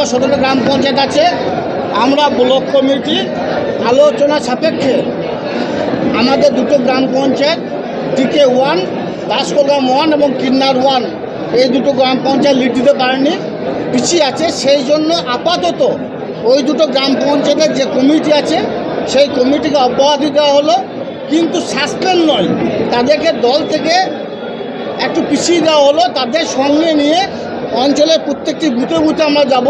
বিধানসভা সদর গ্রাম পঞ্চায়েত আছে, আমরা ব্লক কমিটি, আলোচনা সাপেক্ষে আমাদের দুটো গ্রাম পঞ্চায়েত, টিকে ওয়ান দাসকোলগ্রাম ওয়ান এবং কিন্নার ওয়ান, এই দুটো গ্রাম পঞ্চায়েত লিড দিতে পারেনি, পিছিয়ে আছে, সেই জন্য আপাতত ওই দুটো গ্রাম পঞ্চায়েতের যে কমিটি আছে, সেই কমিটিকে অব্যাহতি দেওয়া হলো, কিন্তু সাসপেন্ড নয়। তাদেরকে দল থেকে একটু পিছিয়ে দেওয়া হলো তাদের সঙ্গে নিয়ে অঞ্চলের প্রত্যেকটি বুথে বুথে আমরা যাব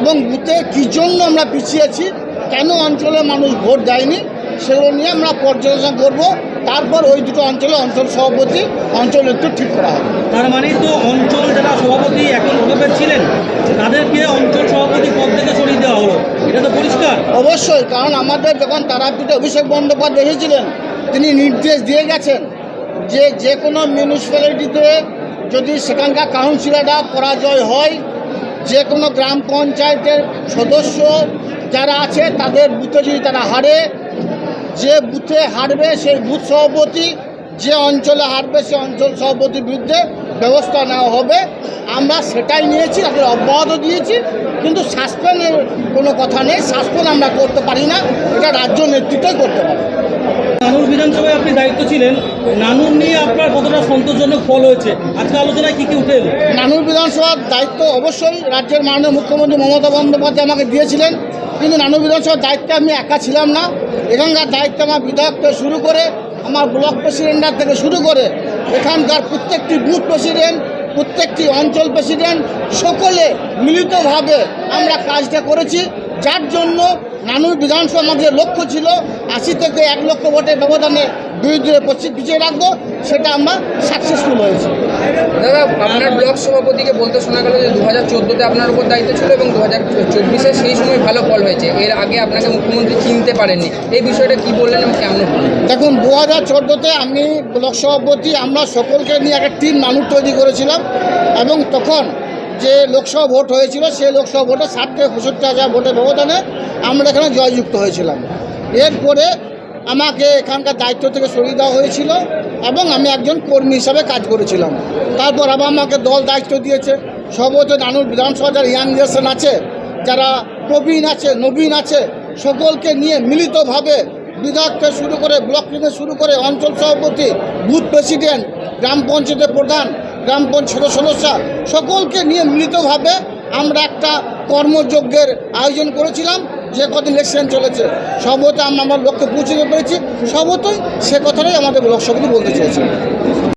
এবং বুথে কী জন্য আমরা পিছিয়েছি কেন অঞ্চলের মানুষ ভোট দেয়নি সেগুলো নিয়ে আমরা পর্যালোচনা করব। তারপর ওই দুটো অঞ্চলে অঞ্চল সভাপতি অঞ্চল একটু ঠিক করা হবে। তার মানে তো অঞ্চল যারা সভাপতি এখন ওভাবে ছিলেন তাদেরকে অঞ্চল সভাপতি পদ থেকে সরিয়ে দেওয়া হলো। এটা তো পরিষ্কার। অবশ্যই কারণ আমাদের যখন তারাপীঠে অভিষেক বন্দ্যোপাধ্যায় এসেছিলেন তিনি নির্দেশ দিয়ে গেছেন যে যে কোনো মিউনিসিপ্যালিটিতে যদি সেখানকার কাউন্সিলররা পরাজয় হয়, যে কোনো গ্রাম পঞ্চায়েতের সদস্য যারা আছে, তাদের বুথে যদি তারা হারে, যে বুথে হারবে সেই বুথ সভাপতি, যে অঞ্চলে হারবে সেই অঞ্চল সভাপতির বিরুদ্ধে ব্যবস্থা নেওয়া হবে। আমরা সেটাই নিয়েছি, তাদের অব্যাহত দিয়েছি, কিন্তু সাসপেন্ডের কোনো কথা নেই, সাসপেন্ড আমরা করতে পারি না, এটা রাজ্য নেতৃত্বই করতে পারে। দায়িত্ব ছিলেন, নানুর নিয়ে আপনার কতটা সন্তোষজনক ফল হয়েছে? আজকে আলোচনায় কী কী উঠে এলো? নানুর বিধানসভার দায়িত্ব অবশ্যই রাজ্যের মাননীয় মুখ্যমন্ত্রী মমতা বন্দ্যোপাধ্যায় আমাকে দিয়েছিলেন। কিন্তু নানুর বিধানসভার দায়িত্বে আমি একা ছিলাম না। এখানকার দায়িত্ব আমার বিধায়ক থেকে শুরু করে, আমার ব্লক প্রেসিডেন্টার থেকে শুরু করে, এখানকার প্রত্যেকটি বুথ প্রেসিডেন্ট, প্রত্যেকটি অঞ্চল প্রেসিডেন্ট, সকলে মিলিতভাবে আমরা কাজটা করেছি। যার জন্য নানুর বিধানসভা আমাদের লক্ষ্য ছিল আশি থেকে এক লক্ষ ভোটের ব্যবধানে বিরুদ্ধে পিছিয়ে রাখব সেটা আমরা সাকসেসফুল হয়েছি। দাদা আপনার ব্লক সভাপতিকে বলতে শোনা গেল যে দু হাজার চোদ্দোতে আপনার উপর দায়িত্ব ছিল এবং দু হাজার চব্বিশে সেই সময় ভালো ফল হয়েছে। এর আগে আপনাকে মুখ্যমন্ত্রী চিনতে পারেননি। এই বিষয়টা কি বললেন এবং কেমন দেখুন দু হাজার চোদ্দোতে আমি ব্লক সভাপতি আমরা সকলকে নিয়ে একটা টিম মানুষ তৈরি করেছিলাম এবং তখন যে লোকসভা ভোট হয়েছিল, সেই লোকসভা ভোটে ষাট থেকে পঁয়ষট্টি হাজার ভোটের ব্যবধানে আমরা এখানে জয়যুক্ত হয়েছিলাম। এরপরে আমাকে এখানকার দায়িত্ব থেকে সরিয়ে দেওয়া হয়েছিল এবং আমি একজন কর্মী হিসাবে কাজ করেছিলাম। তারপর আবার আমাকে দল দায়িত্ব দিয়েছে। সর্বোচ্চ নানুর বিধানসভা যারা ইয়াং জেনারেশন আছে, যারা প্রবীণ আছে, নবীন আছে, সকলকে নিয়ে মিলিতভাবে বিধায়ক থেকে শুরু করে ব্লক থেকে শুরু করে অঞ্চল সভাপতি, বুথ প্রেসিডেন্ট, গ্রাম পঞ্চায়েতের প্রধান গ্রাম পঞ্চায়েত সদস্য সকলকে নিয়ে মিলিতভাবে আমরা একটা কর্মযজ্ঞের আয়োজন করেছিলাম, যে কদিন ইলেকশন চলেছে। সবতে আমরা আমার লক্ষ্যে পৌঁছতে পেরেছি সবতই সে কথাটাই আমাদের ব্লক বলতে চেয়েছি।